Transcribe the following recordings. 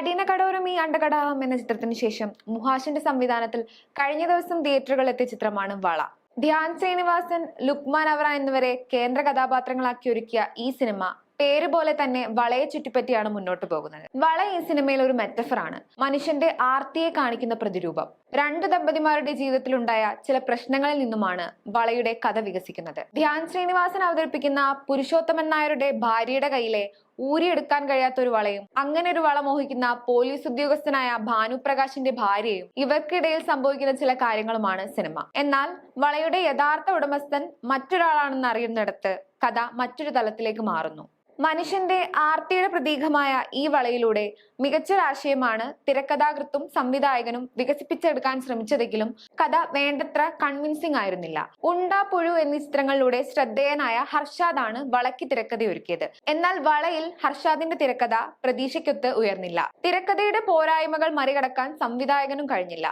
കഠിന കടോരം ഈ അണ്ടകടാഹം എന്ന ചിത്രത്തിന് ശേഷം മുഹാഷിന്റെ സംവിധാനത്തിൽ കഴിഞ്ഞ ദിവസം തിയേറ്ററുകളിൽ എത്തിയ ചിത്രമാണ് വള. ധ്യാൻ ശ്രീനിവാസൻ ലുക്മാൻ അവറ എന്നിവരെ കേന്ദ്ര കഥാപാത്രങ്ങളാക്കി ഒരുക്കിയ ഈ സിനിമ പേര് പോലെ തന്നെ വളയെ ചുറ്റിപ്പറ്റിയാണ് മുന്നോട്ട് പോകുന്നത്. വള ഈ സിനിമയിൽ ഒരു മെറ്റഫറാണ് മനുഷ്യന്റെ ആർത്തിയെ കാണിക്കുന്ന പ്രതിരൂപം. രണ്ട് ദമ്പതിമാരുടെ ജീവിതത്തിലുണ്ടായ ചില പ്രശ്നങ്ങളിൽ നിന്നുമാണ് വളയുടെ കഥ വികസിക്കുന്നത്. ധ്യാൻ ശ്രീനിവാസൻ അവതരിപ്പിക്കുന്ന പുരുഷോത്തമൻ നായരുടെ ഭാര്യയുടെ കയ്യിലെ ഊരിയെടുക്കാൻ കഴിയാത്ത ഒരു വളയും. അങ്ങനെ ഒരു വള മോഹിക്കുന്ന പോലീസ് ഉദ്യോഗസ്ഥനായ ഭാനുപ്രകാശിന്റെ ഭാര്യയും ഇവർക്കിടയിൽ സംഭവിക്കുന്ന ചില കാര്യങ്ങളുമാണ് സിനിമ. എന്നാൽ വളയുടെ യഥാർത്ഥ ഉടമസ്ഥൻ മറ്റൊരാളാണെന്ന് അറിയുന്നിടത്ത് കഥ മറ്റൊരു തലത്തിലേക്ക് മാറുന്നു. മനുഷ്യന്റെ ആർത്തിയുടെ പ്രതീകമായ ഈ വളയിലൂടെ മികച്ചൊരാശയമാണ് തിരക്കഥാകൃത്തും സംവിധായകനും വികസിപ്പിച്ചെടുക്കാൻ ശ്രമിച്ചതെങ്കിലും കഥ വേണ്ടത്ര കൺവിൻസിംഗ് ആയിരുന്നില്ല. ഉണ്ട പുഴു എന്നീ ചിത്രങ്ങളിലൂടെ ശ്രദ്ധേയനായ ഹർഷാദാണ് വളയ്ക്ക് തിരക്കഥയൊരുക്കിയത് എന്നാൽ വളയിൽ ഹർഷാദിന്റെ തിരക്കഥ പ്രതീക്ഷയ്ക്കൊത്ത് ഉയർന്നില്ല. തിരക്കഥയുടെ പോരായ്മകൾ മറികടക്കാൻ സംവിധായകനും കഴിഞ്ഞില്ല.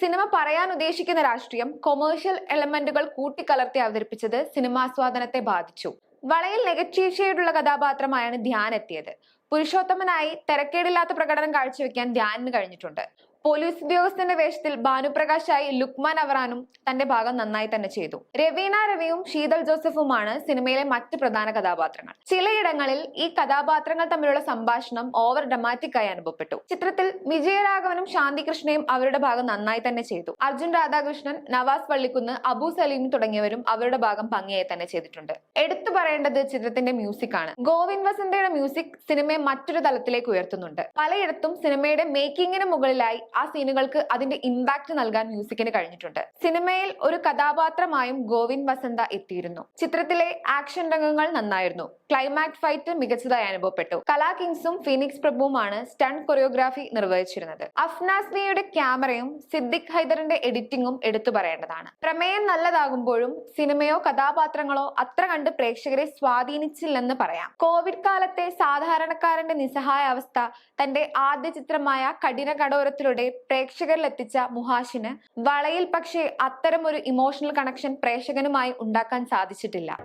സിനിമ പറയാൻ ഉദ്ദേശിക്കുന്ന രാഷ്ട്രീയം കൊമേഴ്ഷ്യൽ എലമെന്റുകൾ കൂട്ടിക്കലർത്തി അവതരിപ്പിച്ചത് സിനിമാസ്വാദനത്തെ ബാധിച്ചു. വളയിൽ നെഗറ്റീവ് ഷെയ്ഡുള്ള കഥാപാത്രമായാണ് ധ്യാൻ എത്തിയത്. പുരുഷോത്തമനായി തിരക്കേടില്ലാത്ത പ്രകടനം കാഴ്ചവെക്കാൻ ധ്യാനിന് കഴിഞ്ഞിട്ടുണ്ട്. പോലീസ് ഉദ്യോഗസ്ഥന്റെ വേഷത്തിൽ ഭാനുപ്രകാശായി ലുക്മാൻ അവറാനും തന്റെ ഭാഗം നന്നായി തന്നെ ചെയ്തു. രവീണ രവിയും ശീതൾ ജോസഫുമാണ് സിനിമയിലെ മറ്റ് പ്രധാന കഥാപാത്രങ്ങൾ. ചിലയിടങ്ങളിൽ ഈ കഥാപാത്രങ്ങൾ തമ്മിലുള്ള സംഭാഷണം ഓവർ ഡ്രമാറ്റിക് ആയി അനുഭവപ്പെട്ടു. ചിത്രത്തിൽ വിജയരാഘവനും ശാന്തികൃഷ്ണയും അവരുടെ ഭാഗം നന്നായി തന്നെ ചെയ്തു. അർജുൻ രാധാകൃഷ്ണൻ നവാസ് പള്ളിക്കുന്ന് അബു സലീം തുടങ്ങിയവരും അവരുടെ ഭാഗം ഭംഗിയായി തന്നെ ചെയ്തിട്ടുണ്ട്. എടുത്തു പറയേണ്ടത് ചിത്രത്തിന്റെ മ്യൂസിക് ആണ്. ഗോവിന്ദ് വസന്തയുടെ മ്യൂസിക് സിനിമയെ മറ്റൊരു തലത്തിലേക്ക് ഉയർത്തുന്നുണ്ട്. പലയിടത്തും സിനിമയുടെ മേക്കിങ്ങിന് മുകളിലായി ആ സീനുകൾക്ക് അതിന്റെ ഇമ്പാക്ട് നൽകാൻ മ്യൂസിക്കിന് കഴിഞ്ഞിട്ടുണ്ട്. സിനിമയിൽ ഒരു കഥാപാത്രമായും ഗോവിന്ദ് വസന്ത എത്തിയിരുന്നു. ചിത്രത്തിലെ ആക്ഷൻ രംഗങ്ങൾ നന്നായിരുന്നു. ക്ലൈമാക്സ് ഫൈറ്റ് മികച്ചതായി അനുഭവപ്പെട്ടു. കലാ കിങ്സും ഫീനിക്സ് പ്രഭുവുമാണ് സ്റ്റണ്ട് കൊറിയോഗ്രാഫി നിർവഹിച്ചിരുന്നത്. അഫ്നാസ്മിയുടെ ക്യാമറയും സിദ്ദിഖ് ഹൈദറിന്റെ എഡിറ്റിംഗും എടുത്തു പറയേണ്ടതാണ്. പ്രമേയം നല്ലതാകുമ്പോഴും സിനിമയോ കഥാപാത്രങ്ങളോ അത്ര കണ്ട് പ്രേക്ഷകരെ സ്വാധീനിച്ചില്ലെന്ന് പറയാം. കോവിഡ് കാലത്തെ സാധാരണക്കാരന്റെ നിസ്സഹായ അവസ്ഥ തന്റെ ആദ്യ ചിത്രമായ കഠിന കടോരത്തിലൂടെ പ്രേക്ഷകരിൽ എത്തിച്ച മുഹാഷിന് വളയിൽ പക്ഷേ അത്തരമൊരു ഇമോഷണൽ കണക്ഷൻ പ്രേക്ഷകനുമായി ഉണ്ടാക്കാൻ സാധിച്ചിട്ടില്ല.